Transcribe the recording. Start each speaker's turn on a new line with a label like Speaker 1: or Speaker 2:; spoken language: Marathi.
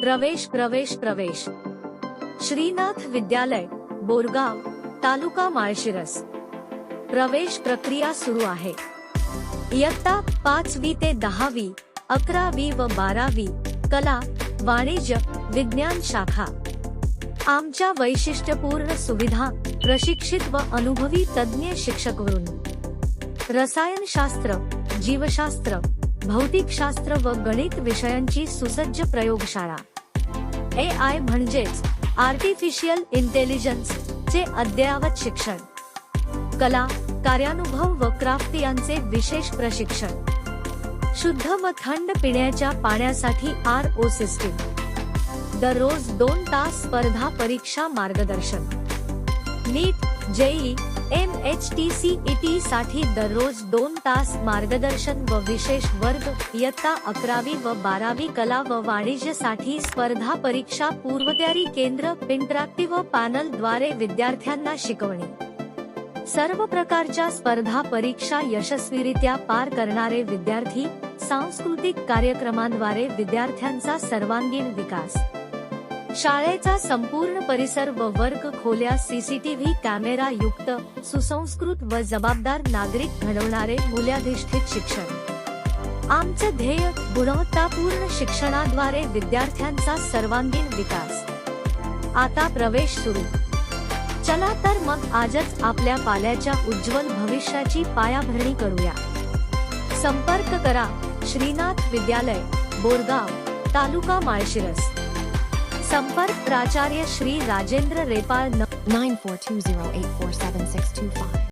Speaker 1: प्रवेश प्रवेश प्रवेश. श्रीनाथ विद्यालय बोरगाव तालुका माळशिरस. प्रवेश प्रक्रिया सुरू आहे. इयत्ता पाचवी ते दहावी अकरावी व बारावी कला वाणिज्य विज्ञान शाखा. आमच्या वैशिष्ट्यपूर्ण सुविधा प्रशिक्षित व अनुभवी तज्ज्ञ शिक्षक रसायनशास्त्र जीवशास्त्र भौतिकशास्त्र व गणित विषयांची सुसज्ज प्रयोगशाळा. ए आय म्हणजेच आर्टिफिशियल इंटेलिजन्स चे अद्ययावत शिक्षण. कला कार्यानुभव व क्राफ्ट यांचे विशेष प्रशिक्षण. शुद्ध व थंड पिण्याच्या पाण्यासाठी आर ओ सिस्टीम दररोज दोन तास स्पर्धा परीक्षा मार्गदर्शन. NEET JEE M H T C E T साठी दररोज दोन तास मार्गदर्शन व विशेष वर्ग इयत्ता अकरावी व बारावी कला व वाणिज्यसाठी स्पर्धा परीक्षा पूर्वतयारी केंद्र इंटरॅक्टिव्ह पॅनलद्वारे विद्यार्थ्यांना शिकवणे. सर्व प्रकारच्या स्पर्धा परीक्षा यशस्वीरित्या पार करणारे विद्यार्थी सांस्कृतिक कार्यक्रमांद्वारे विद्यार्थ्यांचा सर्वांगीण विकास. शाळेचा संपूर्ण परिसर व वर्ग खोल्या सीसीटीव्ही कॅमेरा युक्त सुसंस्कृत व जबाबदार नागरिक घडवणारे मूल्याधिष्ठित शिक्षण. आमचं ध्येय गुणवत्तापूर्ण शिक्षणाद्वारे विद्यार्थ्यांचा सर्वांगीण विकास. आता प्रवेश सुरू. चला तर मग आजच आपल्या पाल्याच्या उज्ज्वल भविष्याची पायाभरणी करूया. संपर्क करा. श्रीनाथ विद्यालय बोरगाव तालुका माळशिरस. સંપર્ક પ્રાચાર્ય Shri Rajendra Repal nine
Speaker 2: four two zero eight four seven six two five